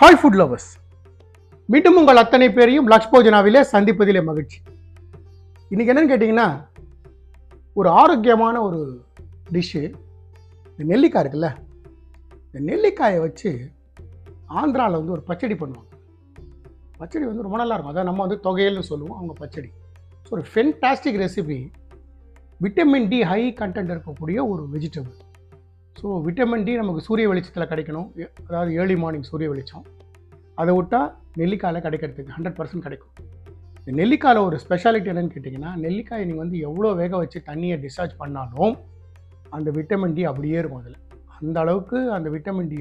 Hi food lovers மீண்டும் உங்கள் அத்தனை பேரையும் லக்ஷ் போஜனாவிலே சந்திப்பதிலே மகிழ்ச்சி. இன்றைக்கி என்னன்னு கேட்டிங்கன்னா ஒரு ஆரோக்கியமான ஒரு டிஷ்ஷு இந்த நெல்லிக்காய் இருக்குல்ல இந்த நெல்லிக்காயை வச்சு ஆந்திராவில் வந்து ஒரு பச்சடி பண்ணுவாங்க. பச்சடி வந்து ரொம்ப நல்லா இருக்கும். அதான் நம்ம வந்து தொகையல்னு சொல்லுவோம் அவங்க பச்சடி. ஸோ ஒரு fantastic recipe vitamin D high content இருக்கக்கூடிய ஒரு வெஜிடபிள் ஸோ விட்டமின் டி நமக்கு சூரிய வெளிச்சத்தில் கிடைக்கணும். அதாவது ஏர்லி மார்னிங் சூரிய வெளிச்சம். அதை விட்டால் நெல்லிக்காயில் கிடைக்கிறதுக்கு ஹண்ட்ரட் பர்சன்ட் கிடைக்கும். இந்த நெல்லிக்காயில் ஒரு ஸ்பெஷாலிட்டி என்னென்னு கேட்டிங்கன்னா நெல்லிக்காயை நீங்கள் வந்து எவ்வளோ வேக வச்சு தண்ணியை டிஸ்சார்ஜ் பண்ணாலும் அந்த விட்டமின் டி அப்படியே இருக்கும் அதில். அந்த அளவுக்கு அந்த விட்டமின் டி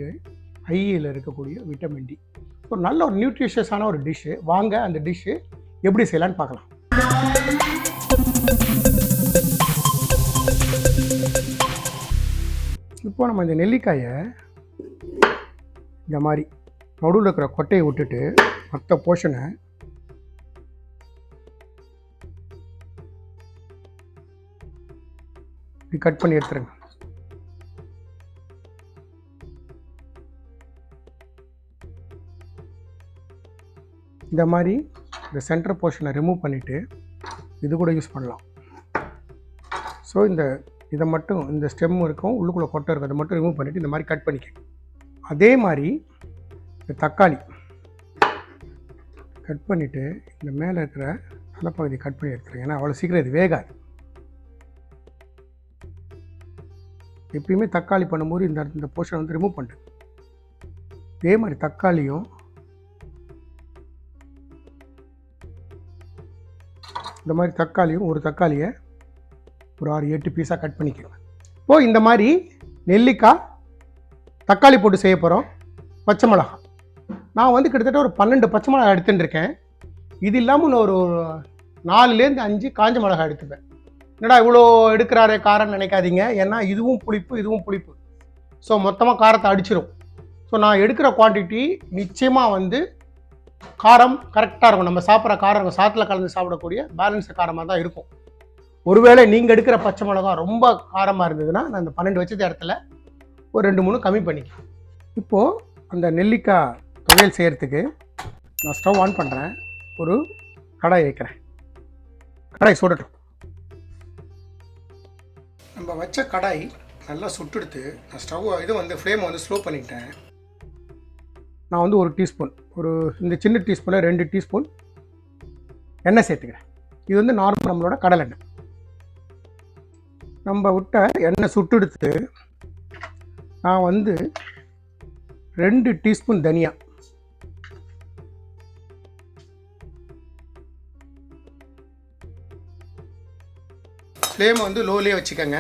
ஹையில் இருக்கக்கூடிய விட்டமின் டி ஸோ நல்ல ஒரு நியூட்ரிஷியஸான ஒரு டிஷ்ஷு வாங்க அந்த டிஷ்ஷு எப்படி செய்யலான்னு பார்க்கலாம். இப்போ நம்ம இந்த நெல்லிக்காயை இந்த மாதிரி நடுவில் இருக்கிற கொட்டையை விட்டுட்டு மற்ற போர்ஷனை இப்படி கட் பண்ணி எடுத்துருங்க. இந்த மாதிரி இந்த சென்டர் போர்ஷனை ரிமூவ் பண்ணிவிட்டு இது கூட யூஸ் பண்ணலாம். ஸோ இந்த இதை மட்டும் இந்த ஸ்டெம் இருக்கும் உள்ளுக்குள்ளே கொட்டை இருக்கும் அதை மட்டும் ரிமூவ் பண்ணிவிட்டு இந்த மாதிரி கட் பண்ணிக்க. அதே மாதிரி இந்த தக்காளி கட் பண்ணிவிட்டு இந்த மேலே இருக்கிற தலைப்பகுதி கட் பண்ணி எடுத்துருங்க. ஏன்னா அவ்வளோ சீக்கிரம் இது வேகாது. எப்பயுமே தக்காளி பண்ணும்போது இந்த இந்த போர்ஷன் வந்து ரிமூவ் பண்ணிட்டு இதே மாதிரி தக்காளியும் இந்த மாதிரி தக்காளியும் ஒரு தக்காளியை ஒரு ஆறு எட்டு பீஸாக கட் பண்ணிக்கோங்க. இப்போது இந்த மாதிரி நெல்லிக்காய் தக்காளி போட்டு செய்ய போகிறோம் பச்சை மிளகா. நான் வந்து கிட்டத்தட்ட ஒரு பன்னெண்டு பச்சை மிளகா எடுத்துட்டுருக்கேன் இது இல்லாமல் நான் ஒரு நாலுலேருந்து அஞ்சு காஞ்ச மிளகா எடுத்துப்பேன். என்னடா இவ்வளோ எடுக்கிறாரே காரம்னு நினைக்காதீங்க. ஏன்னா இதுவும் புளிப்பு இதுவும் புளிப்பு. ஸோ மொத்தமாக காரத்தை அடிச்சிடும் ஸோ நான் எடுக்கிற குவான்டிட்டி நிச்சயமாக வந்து காரம் கரெக்டாக இருக்கும். நம்ம சாப்பிட்ற காரம் சாத்தில் கலந்து சாப்பிடக்கூடிய பேலன்ஸ் காரமாக தான் இருக்கும். ஒருவேளை நீங்கள் எடுக்கிற பச்சை மிளகா ரொம்ப காரமாக இருந்ததுன்னா நான் அந்த பன்னெண்டு வச்சது இடத்துல ஒரு ரெண்டு மூணு கம்மி பண்ணிக்கலாம். இப்போது அந்த நெல்லிக்காய் துவையல் செய்கிறதுக்கு நான் ஸ்டவ் ஆன் பண்ணுறேன் ஒரு கடாய் வைக்கிறேன். கடாய் சுடட்டும். நம்ம வச்ச கடாய் நல்லா சுட்டுடுத்து நான் ஸ்டவ் இது வந்து ஃப்ளேமை வந்து ஸ்லோ பண்ணிட்டேன் நான் வந்து ஒரு டீஸ்பூன் ஒரு இந்த சின்ன டீஸ்பூனில் ரெண்டு டீஸ்பூன் எண்ணெய் சேர்த்துக்கிறேன். இது வந்து நார்மல் நம்மளோட கடலை எண்ணெய் நம்ம விட்ட எண்ணெய் சுட்டெடுத்து நான் வந்து ரெண்டு டீஸ்பூன் தனியா. ஃப்ளேமை வந்து லோலேயே வச்சுக்கோங்க.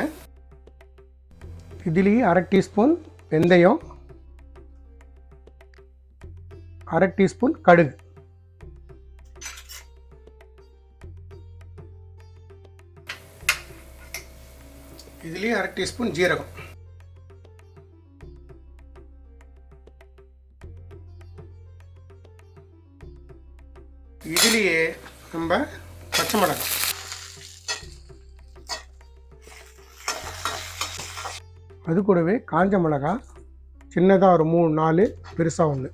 இதுலேயே அரை டீஸ்பூன் வெந்தயம் அரை டீஸ்பூன் கடுகு. டீஸ்பூன் ஜீரகம். இதுலேயே நம்ம பச்சை மிளகாய். அது கூடவே காஞ்ச மிளகாய் சின்னதாக ஒரு மூணு நாலு பெருசாக ஒன்று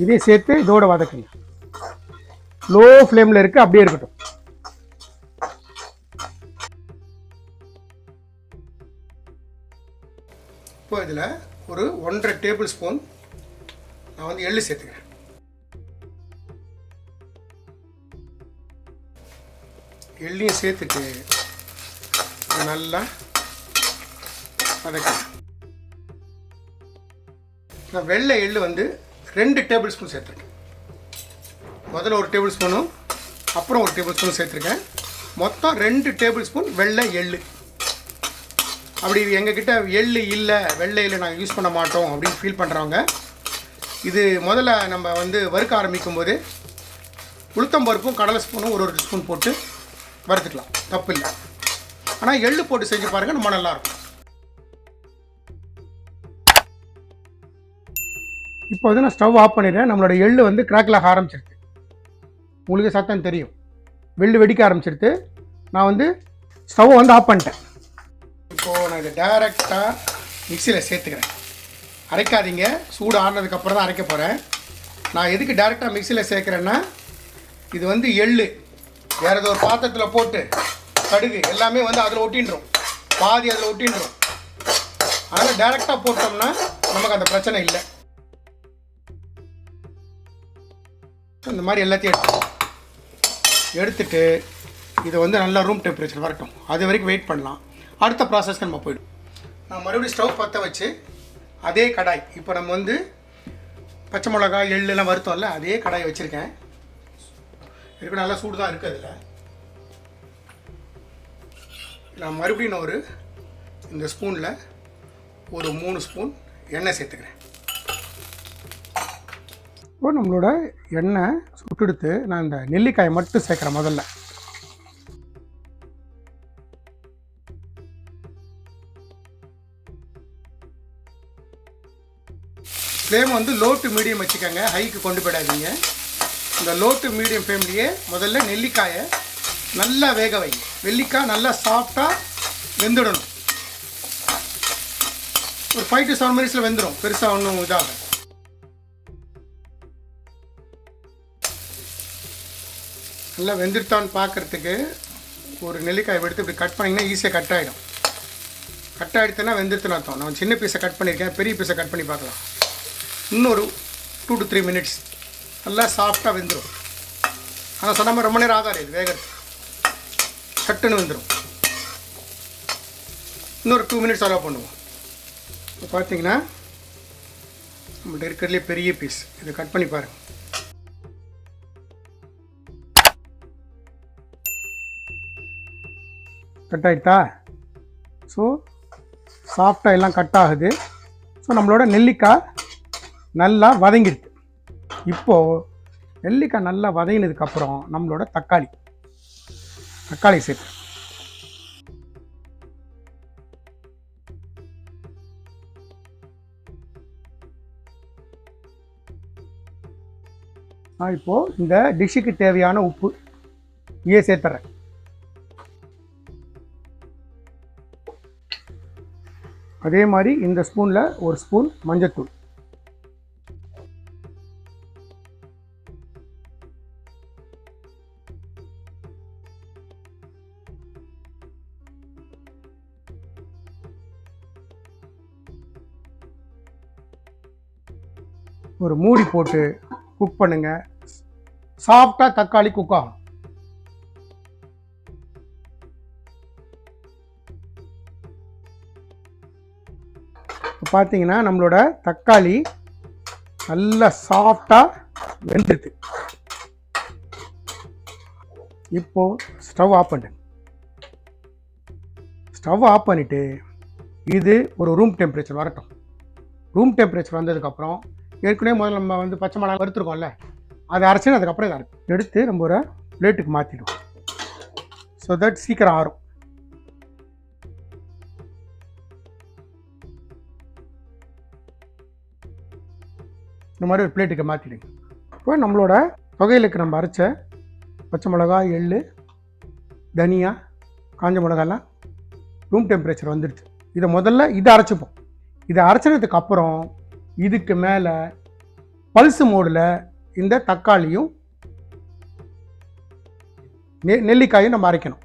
இதையும் சேர்த்து இதோட வதக்குங்க. லோ ஃப்ளேமில் இருக்குது அப்படியே இருக்கட்டும். இப்போ இதில் ஒரு ஒன்றரை டேபிள் ஸ்பூன் நான் வந்து எள்ளு சேர்த்துக்கிறேன். எள்ளையும் சேர்த்துட்டு நல்லா வதக்கிறேன் நான் வெள்ளை எள்ளு வந்து ரெண்டு டேபிள் ஸ்பூன் சேர்த்துருக்கேன். முதல்ல ஒரு டேபிள் ஸ்பூனும் அப்புறம் ஒரு டேபிள் ஸ்பூன் சேர்த்துருக்கேன். மொத்தம் ரெண்டு டேபிள் ஸ்பூன் வெள்ளை எள்ளு. அப்படி எங்ககிட்ட எள் இல்லை வெள்ளை நாங்கள் யூஸ் பண்ண மாட்டோம் அப்படின்னு ஃபீல் பண்ணுறவங்க இது முதல்ல நம்ம வந்து வறுக்க ஆரம்பிக்கும் போது உளுத்தம் பருப்பும் கடலை ஸ்பூனும் ஒரு ஒரு ஸ்பூன் போட்டு வறுத்துக்கலாம். தப்பு இல்லை. ஆனால் எள்ளு போட்டு செஞ்சு பாருங்கள் ரொம்ப நல்லாயிருக்கும் இப்போ வந்து நான் ஸ்டவ் ஆஃப் பண்ணிடுறேன். நம்மளோட எள்ளு வந்து கிராக்கில் ஆக ஆரம்பிச்சிருக்கு. உங்களுக்கு சத்தம் தெரியும். வெள்ளு வெடிக்க ஆரம்பிச்சிருது நான் வந்து ஸ்டவ்வை வந்து ஆஃப் பண்ணிட்டேன். நான் இதை டைரெக்டாக மிக்சியில் சேர்த்துக்கிறேன். அரைக்காதீங்க. சூடு ஆடினதுக்கப்புறம் தான் அரைக்க போகிறேன் நான் எதுக்கு டேரெக்டாக மிக்சியில் சேர்க்குறேன்னா இது வந்து எள்ளு. வேறு ஏதோ ஒரு பாத்திரத்தில் போட்டு கடுகு எல்லாமே வந்து அதில் ஒட்டின்றோம். பாதி அதில் ஒட்டின்றோம். அதனால் டேரெக்டாக போட்டோம்னா நமக்கு அந்த பிரச்சனை இல்லை. இந்த மாதிரி எல்லாத்தையும் எடுத்துட்டு இதை வந்து நல்லா ரூம் டெம்பரேச்சர் வரட்டும் அது வரைக்கும் வெயிட் பண்ணலாம். அடுத்த ப்ராசஸ்க்கு நம்ம போயிடும் நான் மறுபடியும் ஸ்டவ் பற்ற வச்சு அதே கடாய் இப்போ நம்ம வந்து பச்சை மிளகாய் எள்ளுலாம் வறுத்தோம்ல அதே கடாய் வச்சுருக்கேன். இருக்கு நல்லா சூடு தான் இருக்குது அதில். நான் மறுபடியும் நான் ஒரு இந்த ஸ்பூனில் ஒரு மூணு ஸ்பூன் எண்ணெய் சேர்த்துக்கிறேன். இப்போ நம்மளோட எண்ணெய் சுட்டெடுத்து நான் இந்த நெல்லிக்காயை மட்டும் சேர்க்குறேன் முதல்ல. ஃப்ளேம் வந்து லோ டு மீடியம் வச்சுக்கோங்க. ஹைக்கு கொண்டு போயிடாதீங்க. இந்த லோ டு மீடியம் ஃப்ளேம்லேயே முதல்ல நெல்லிக்காயை நல்லா வேக வைங்க நெல்லிக்காய் நல்லா சாஃப்டாக வெந்துடணும். ஒரு ஃபைவ் டு செவன் மினிட்ஸில் வெந்துடும் பெருசாக ஒன்றும் இதாக நல்லா வெந்துருத்தான்னு பார்க்குறதுக்கு ஒரு நெல்லிக்காய் எடுத்து இப்படி கட் பண்ணிங்கன்னா ஈஸியாக கட் ஆகிடும் கட் ஆகிடுச்சுன்னா வெந்துருத்துன்னு அர்த்தம். நான் சின்ன பீஸை கட் பண்ணியிருக்கேன் பெரிய பீஸை கட் பண்ணி பார்க்கலாம். இன்னொரு டூ டு த்ரீ மினிட்ஸ் நல்லா சாஃப்டாக வெந்துடும் ஆனால் சொன்ன ரொம்ப நேரம் ஆகாது இது வேகிறது சட்டுன்னு வெந்துடும் இன்னொரு டூ மினிட்ஸ் அலோவ் பண்ணுவோம். இப்போ பார்த்தீங்கன்னா நம்மள்ட்ட இருக்கிறதுலே பெரிய பீஸ் இதை கட் பண்ணி பாருங்கள் கட் ஆகிட்டா ஸோ சாஃப்டாக எல்லாம் கட் ஆகுது. ஸோ நம்மளோட நெல்லிக்காய் நல்லா வதங்கிடுது. இப்போது நெல்லிக்காய் நல்லா வதங்கினதுக்கப்புறம் நம்மளோட தக்காளி. தக்காளி சேர்த்து. நான் இப்போது இந்த டிஷ்ஷுக்கு தேவையான உப்பு இங்கே சேர்த்துறேன். அதே மாதிரி இந்த ஸ்பூனில் ஒரு ஸ்பூன் மஞ்சத்தூள். ஒரு மூடி போட்டு குக் பண்ணுங்க. சாஃப்டாக தக்காளி குக் ஆகும் பார்த்தீங்கன்னா நம்மளோட தக்காளி நல்லா சாஃப்டாக வெந்துடுது இப்போ ஸ்டவ் ஆஃப் பண்ணுங்க. ஸ்டவ் ஆஃப் பண்ணிவிட்டு இது ஒரு ரூம் டெம்பரேச்சர் வரட்டும். ரூம் டெம்பரேச்சர் வந்ததுக்கப்புறம் ஏற்கனவே முதல்ல நம்ம வந்து பச்சை மிளகா வறுத்துருக்கோம்ல அதை அரைச்சு அதுக்கப்புறம் இதை அரைக்கும் எடுத்து நம்ம ஒரு பிளேட்டுக்கு மாற்றிடுவோம் ஸோ தட் சீக்கிரம் ஆறும். இந்த மாதிரி ஒரு பிளேட்டுக்கு மாற்றிடுங்க இப்போ நம்மளோட தொகையிலுக்கு நம்ம அரைச்ச பச்சை மிளகா எள் தனியா காஞ்ச மிளகாலாம் ரூம் டெம்பரேச்சர் வந்துடுச்சு இதை முதல்ல இதை அரைச்சிப்போம். இதை அரைச்சினதுக்கு அப்புறம் இதுக்கு மேலே பல்ஸ் மோடில் இந்த தக்காளியும் நெ நெல்லிக்காயும் நம்ம அரைக்கணும்.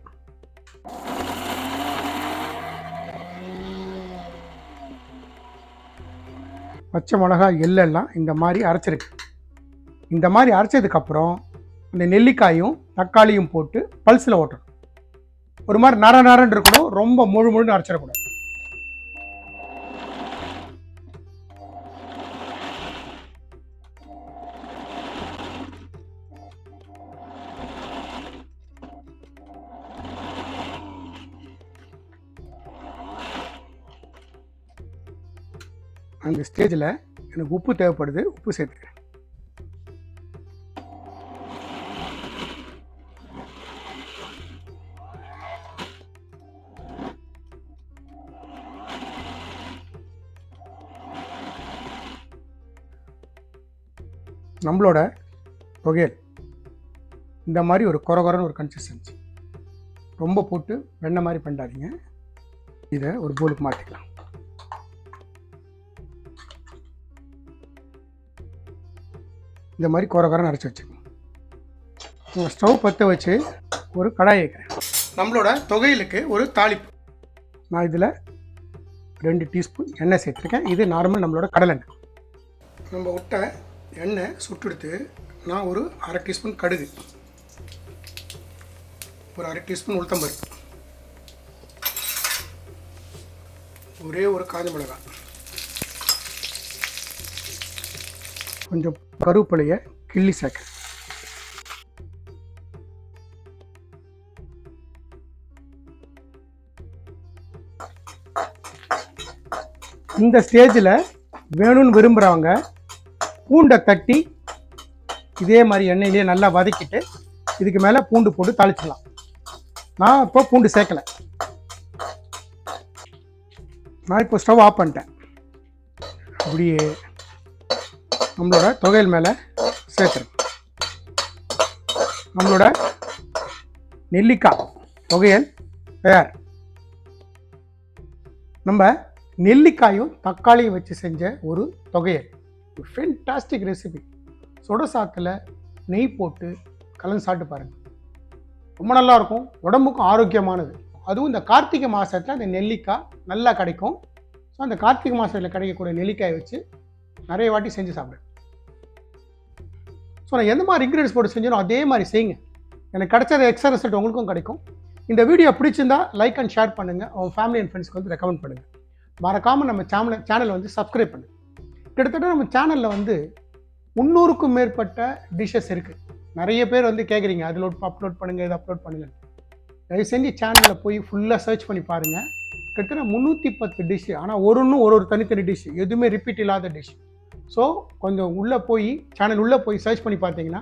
பச்சை மிளகாய் எள்ளெல்லாம் இந்த மாதிரி அரைச்சிருக்கு. இந்த மாதிரி அரைச்சதுக்கப்புறம் அந்த நெல்லிக்காயும் தக்காளியும் போட்டு பல்ஸில் ஓட்டணும். ஒரு மாதிரி நர நரன்னு இருக்கணும் ரொம்ப முழு முழுன்னு அரைச்சிடக்கூடாது. அந்த ஸ்டேஜில் எனக்கு உப்பு தேவைப்படுது உப்பு சேர்த்துக்கிறேன். நம்மளோட புகையல் இந்த மாதிரி ஒரு குறகுறன்னு ஒரு கன்சிஸ்டன்சி ரொம்ப போட்டு வெண்ணெய் மாதிரி பண்ணாதீங்க இதை ஒரு போலுக்கு மாற்றிக்கலாம் இந்த மாதிரி குறை குறை அரைச்சி வச்சுக்கணும். ஸ்டவ் பற்ற வச்சு ஒரு கடாய் வைக்கிறேன். நம்மளோட தொகையிலுக்கு ஒரு தாளிப்பு. நான் இதில் ரெண்டு டீஸ்பூன் எண்ணெய் சேர்த்துருக்கேன். இது நார்மல் நம்மளோட கடலெண்ணெய் நம்ம விட்ட எண்ணெய் சுட்டெடுத்து நான் ஒரு அரை டீஸ்பூன் கடுகு. ஒரு அரை டீஸ்பூன் உளுத்தம்பருப்பு. ஒரே ஒரு காஞ்ச மிளகாய். கொஞ்சம் கருவேப்பிலையை கிள்ளி சேர்க்குறேன் இந்த ஸ்டேஜில் வேணும்னு விரும்புகிறவங்க பூண்டை தட்டி இதே மாதிரி எண்ணெயிலேயே நல்லா வதக்கிட்டு இதுக்கு மேலே பூண்டு போட்டு தாளிச்சிடலாம். நான் இப்போ பூண்டு சேர்க்கலை. நான் இப்போ ஸ்டவ் ஆஃப் பண்ணிட்டேன். அப்படியே நம்மளோட தொகையல் மேலே சேர்த்துறேன் நம்மளோட நெல்லிக்காய் தொகையல் தயார். நம்ம நெல்லிக்காயும் தக்காளியும் வச்சு செஞ்ச ஒரு தொகையல் ஃபென்டாஸ்டிக் ரெசிபி சுட சாத்தில் நெய் போட்டு கலந்து சாப்பிட்டு பாருங்கள் ரொம்ப நல்லா இருக்கும். உடம்புக்கும் ஆரோக்கியமானது. அதுவும் இந்த கார்த்திகை மாதத்தில் அந்த நெல்லிக்காய் நல்லா கிடைக்கும். ஸோ அந்த கார்த்திகை மாதத்தில் கிடைக்கக்கூடிய நெல்லிக்காயை வச்சு நிறைய வாட்டி செஞ்சு சாப்பிடுவேன் ஸோ நான் எந்த மாதிரி இன்க்ரீடியன்ஸ் போட்டு செஞ்சனோ அதே மாதிரி செய்யுங்க. எனக்கு கிடைச்ச எக்ஸ்ட்ரா ரிசல்ட் உங்களுக்கும் கிடைக்கும். இந்த வீடியோ பிடிச்சிருந்தா லைக் அண்ட் ஷேர் பண்ணுங்கள் உங்கள் ஃபேமிலி அண்ட் ஃப்ரெண்ட்ஸ்க்கு வந்து ரெக்கமெண்ட் பண்ணுங்கள் மறக்காமல் நம்ம சேனல் சேனலை வந்து சப்ஸ்கிரைப் பண்ணுங்கள் கிட்டத்தட்ட நம்ம சேனலில் வந்து முந்நூறுக்கும் மேற்பட்ட டிஷ்ஷஸ் இருக்குது நிறைய பேர் வந்து கேட்குறீங்க அதில் அப்லோட் பண்ணுங்கள் இதை அப்லோட் பண்ணுங்கள் தயவு செஞ்சு சேனலில் போய் ஃபுல்லாக சர்ச் பண்ணி பாருங்கள் கிட்டத்தட்ட முந்நூற்றி பத்து டிஷ்ஷு ஆனால் ஒரு ஒன்றும் ஒரு ஒரு தனித்தனி டிஷ் எதுவுமே ரிப்பீட் இல்லாத டிஷ் ஸோ கொஞ்சம் உள்ளே போய் சேனல் உள்ளே போய் சர்ச் பண்ணி பார்த்தீங்கன்னா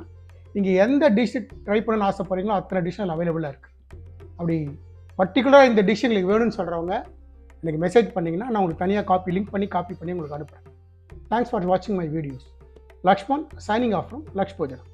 நீங்கள் எந்த டிஷ் ட்ரை பண்ணணும்னு ஆசைப்படுறீங்களோ அத்தனை டிஷ் அவைலபிளாக இருக்குது அப்படி பர்டிகுலராக இந்த டிஷ் எங்களுக்கு வேணும்னு சொல்கிறவங்க எனக்கு மெசேஜ் பண்ணிங்கன்னா நான் உங்களுக்கு தனியாக காப்பி லிங்க் பண்ணி காப்பி பண்ணி உங்களுக்கு அனுப்புகிறேன் தேங்க்ஸ் ஃபார் வாட்சிங் my videos Lakshman signing off from Laksh Bhojanam